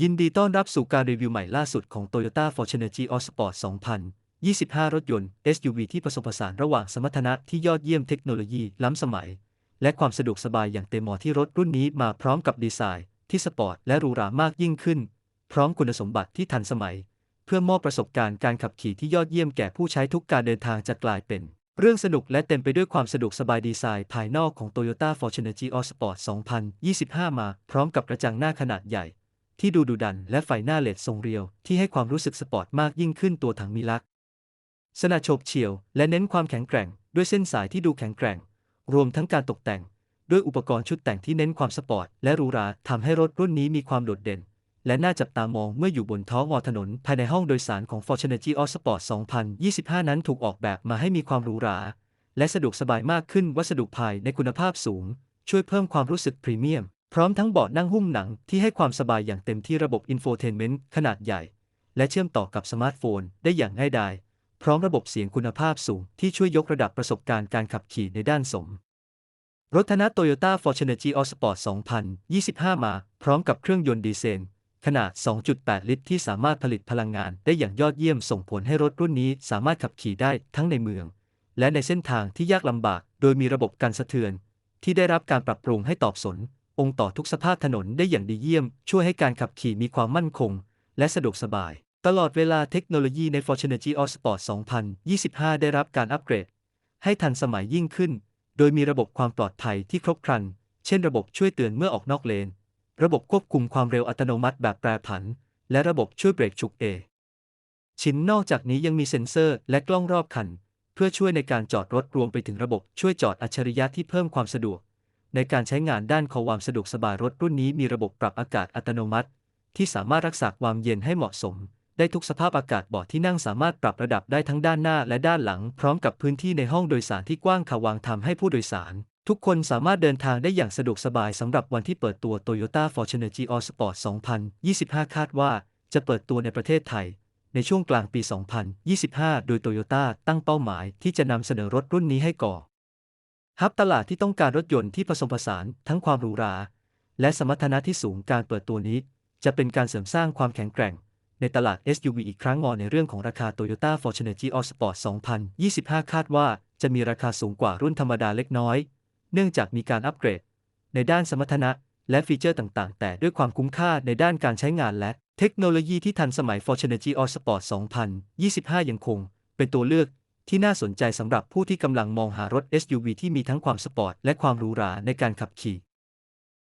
ยินดีต้อนรับสู่การรีวิวใหม่ล่าสุดของ Toyota Fortuner Geos Sport 2025 รถยนต์ SUV ที่ผสมผสานระหว่างสมรรถนะที่ยอดเยี่ยมเทคโนโลยีล้ำสมัย และความสะดวกสบายอย่างเต็มหมาะที่รถรุ่นนี้มาพร้อมกับดีไซน์ที่สปอร์ตและหรูหรามากยิ่งขึ้น พร้อมคุณสมบัติที่ทันสมัย เพื่อมอบประสบการณ์การขับขี่ที่ยอดเยี่ยมแก่ผู้ใช้ทุกการเดินทางจะกลายเป็น เรื่องสนุกและเต็มไปด้วยความสะดวกสบายดีไซน์ภายนอกของ Toyota Fortuner Geo Sport 2025 มาพร้อมกับกระจังหน้าขนาดใหญ่ ที่ดูดุดันและไฟหน้าเลดทรงเรียว ที่ให้ความรู้สึกสปอร์ตมากยิ่งขึ้นตัวถังมีลักษณ์สนาโฉบเฉี่ยว และเน้นความแข็งแกร่ง ด้วยเส้นสายที่ดูแข็งแกร่ง รวมทั้งการตกแต่ง ด้วยอุปกรณ์ชุดแต่งที่เน้นความสปอร์ตและหรูหราทำให้รถรุ่นนี้มีความโดดเด่น และน่าจับตามองเมื่ออยู่บนท้องวอถนน ภายในห้องโดยสารของ Fortuner G-Sport 2025 นั้นถูกออกแบบมาให้มีความหรูหราและสะดวกสบายมากขึ้นวัสดุภายในคุณภาพสูง ช่วยเพิ่มความรู้สึกพรีเมียม พร้อมทั้งเบาะนั่งหุ้มหนังที่ให้ความสบายอย่างเต็มที่ระบบอินโฟเทนเมนต์ขนาดใหญ่ และเชื่อมต่อกับสมาร์ทโฟนได้อย่างง่ายดาย พร้อมระบบเสียงคุณภาพสูงที่ช่วยยกระดับประสบการณ์การขับขี่ในด้านสม รถธนะ Toyota Fortuner Geos Sport 2025 มา พร้อมกับเครื่องยนต์ดีเซลขนาด 2.8 ลิตร ที่สามารถผลิตพลังงานได้อย่างยอดเยี่ยมส่งผลให้รถรุ่นนี้สามารถขับขี่ได้ทั้งในเมือง และในเส้นทางที่ยากลำบาก โดยมีระบบการสะเทือน ที่ได้รับการปรับปรุงให้ตอบสน องค์ต่อทุกสภาพถนนได้อย่างดีเยี่ยม ช่วยให้การขับขี่มีความมั่นคง และสะดวกสบาย ตลอดเวลาเทคโนโลยีใน Fortuner Geos Sport 2025 ได้รับการอัปเกรด ให้ทันสมัยยิ่งขึ้น โดยมีระบบความปลอดภัยที่ครบครัน เช่นระบบช่วยเตือนเมื่อออกนอกเลน ระบบควบคุมความเร็วอัตโนมัติแบบแปรผัน และระบบช่วยเบรกฉุกเอชิ้นนอกจากนี้ยังมีเซ็นเซอร์และกล้องรอบคัน เพื่อช่วยในการจอดรถรวมไปถึงระบบช่วยจอดอัจฉริยะที่เพิ่มความสะดวก ในการใช้งานด้านความสะดวกสบายรถรุ่นนี้มีระบบปรับอากาศอัตโนมัติ ที่สามารถรักษาความเย็นให้เหมาะสม ได้ทุกสภาพอากาศเบาะที่นั่งสามารถปรับระดับได้ทั้งด้านหน้าและด้านหลัง พร้อมกับพื้นที่ในห้องโดยสารที่กว้างขวางทำให้ผู้โดยสาร ทุกคนสามารถเดินทางได้อย่างสะดวกสบายสำหรับวันที่เปิดตัว Toyota Fortuner Geos Sport 2025 คาดว่า จะเปิดตัวในประเทศไทยในช่วงกลางปี 2025 โดยโตโยต้าตั้งเป้าหมายที่จะนำเสนอรถรุ่นนี้ให้ก่อ ฮับตลาดที่ต้องการรถยนต์ที่ผสมผสานทั้งความหรูหรา และสมรรถนะที่สูงการเปิดตัวนี้ จะเป็นการเสริมสร้างความแข็งแกร่ง ในตลาด SUV อีกครั้งงอในเรื่องของราคา Toyota Fortuner Geos Sport 2025 คาดว่าจะมีราคาสูงกว่ารุ่นธรรมดาเล็กน้อย เนื่องจากมีการอัปเกรด ในด้านสมรรถนะและฟีเจอร์ต่างๆ แต่ด้วยความคุ้มค่าในด้านการใช้งานและเทคโนโลยีที่ทันสมัย Fortuner Geos Sport 2025 ยังคง เป็นตัวเลือก ที่น่าสนใจสำหรับผู้ที่กำลังมองหารถ SUV ที่มีทั้งความสปอร์ตและความหรูหราในการขับขี่